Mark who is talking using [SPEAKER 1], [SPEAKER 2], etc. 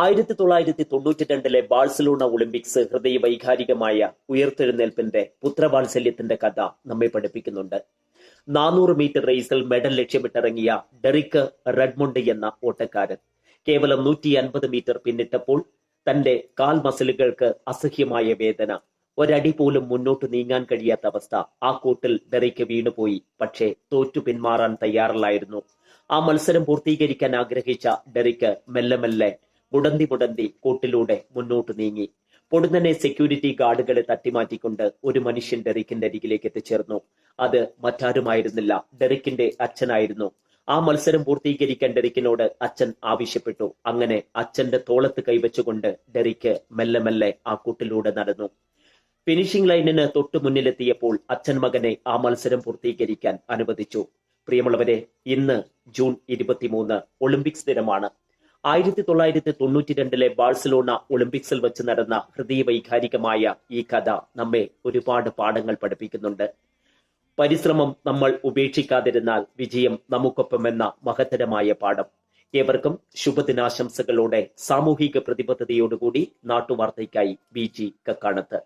[SPEAKER 1] ആയിരത്തി തൊള്ളായിരത്തി തൊണ്ണൂറ്റി രണ്ടിലെ ബാഴ്സലോണ ഒളിമ്പിക്സ് ഹൃദയ വൈകാരികമായ ഉയർത്തെഴുന്നേൽപ്പിന്റെ പുത്രവാത്സല്യത്തിന്റെ കഥ നമ്മെ പഠിപ്പിക്കുന്നുണ്ട്. നാനൂറ് മീറ്റർ റേസിൽ മെഡൽ ലക്ഷ്യമിട്ടിറങ്ങിയ ഡെറിക് റെഡ്മൊണ്ട് എന്ന ഓട്ടക്കാരൻ. കേവലം നൂറ്റി അൻപത് മീറ്റർ പിന്നിട്ടപ്പോൾ തന്റെ കാൽ മസിലുകൾക്ക് അസഹ്യമായ വേദന. ഒരടി പോലും മുന്നോട്ട് നീങ്ങാൻ കഴിയാത്ത അവസ്ഥ ആ കൂട്ടിൽ ഡെറിക്ക് വീണുപോയി. പക്ഷേ തോറ്റു പിന്മാറാൻ തയ്യാറല്ലായിരുന്നു. ആ മത്സരം പൂർത്തീകരിക്കാൻ ആഗ്രഹിച്ച ഡെറിക്ക് മെല്ലെ മെല്ലെ മുടന്തി മുടന്തി കൂട്ടിലൂടെ മുന്നോട്ട് നീങ്ങി. പൊടുന്നനെ സെക്യൂരിറ്റി ഗാർഡുകളെ തട്ടിമാറ്റിക്കൊണ്ട് ഒരു മനുഷ്യൻ ഡെറിക്കിന്റെ അരികിലേക്ക് എത്തിച്ചേർന്നു. അത് മറ്റാരുമായിരുന്നില്ല. ഡെറിക്കിന്റെ അച്ഛനായിരുന്നു. ആ മത്സരം പൂർത്തീകരിക്കാൻ ഡെറിക്കിനോട് അച്ഛൻ ആവശ്യപ്പെട്ടു. അങ്ങനെ അച്ഛന്റെ തോളത്ത് കൈവച്ചുകൊണ്ട് ഡെറിക്ക് മെല്ലെ മെല്ലെ ആ കൂട്ടിലൂടെ നടന്നു. ഫിനിഷിംഗ് ലൈനിന് തൊട്ടു മുന്നിലെത്തിയപ്പോൾ അച്ഛൻ മകനെ ആ മത്സരം പൂർത്തീകരിക്കാൻ അനുവദിച്ചു. പ്രിയമുള്ളവരെ ഇന്ന് ജൂൺ ഇരുപത്തിമൂന്ന് ഒളിമ്പിക്സ് ദിനമാണ്. ആയിരത്തി തൊള്ളായിരത്തി തൊണ്ണൂറ്റി രണ്ടിലെ ബാഴ്സലോണ ഒളിമ്പിക്സിൽ വെച്ച് നടന്ന ഹൃദയവൈകാരികമായ ഈ കഥ നമ്മെ ഒരുപാട് പാഠങ്ങൾ പഠിപ്പിക്കുന്നുണ്ട്. പരിശ്രമം നമ്മൾ ഉപേക്ഷിക്കാതിരുന്നാൽ വിജയം നമുക്കൊപ്പമെന്ന മഹത്തരമായ പാഠം. ഏവർക്കും ശുഭദിനാശംസകളോടെ സാമൂഹിക പ്രതിബദ്ധതയോടുകൂടി നാട്ടുവാർത്തയ്ക്കായി ബി ജി കക്കാണത്ത്